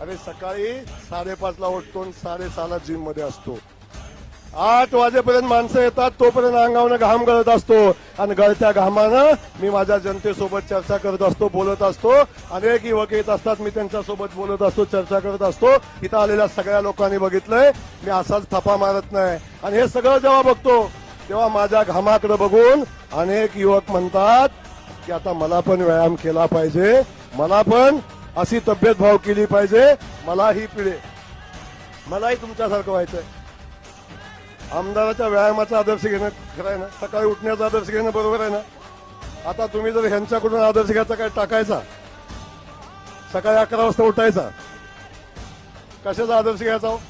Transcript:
अरे सकाळी साडेपाचला उठतो आणि साडेसहाला जिममध्ये असतो. आठ वाजेपर्यंत माणसं येतात तोपर्यंत अंगावनं घाम गळत असतो. आणि गळत्या घामानं मी माझ्या जनतेसोबत चर्चा करत असतो बोलत असतो. अनेक युवक येत असतात मी त्यांच्यासोबत बोलत असतो चर्चा करत असतो. इथं आलेल्या सगळ्या लोकांनी बघितलंय मी असाच थपा मारत नाही. आणि हे सगळं जेव्हा बघतो तेव्हा माझ्या घामाकडे बघून अनेक युवक म्हणतात की आता मला पण व्यायाम केला पाहिजे मला पण अशी तब्येत भाव केली पाहिजे मलाही पिढे मलाही तुमच्यासारखं व्हायचंय. आमदाराच्या व्यायामाचा आदर्श घेणं खरं आहे ना? सकाळी उठण्याचा आदर्श घेणं बरोबर आहे ना? आता तुम्ही जर ह्यांच्याकडून आदर्श घ्यायचा काय टाकायचा? सकाळी अकरा वाजता उठायचा. कशाचा आदर्श घ्यायचा हो?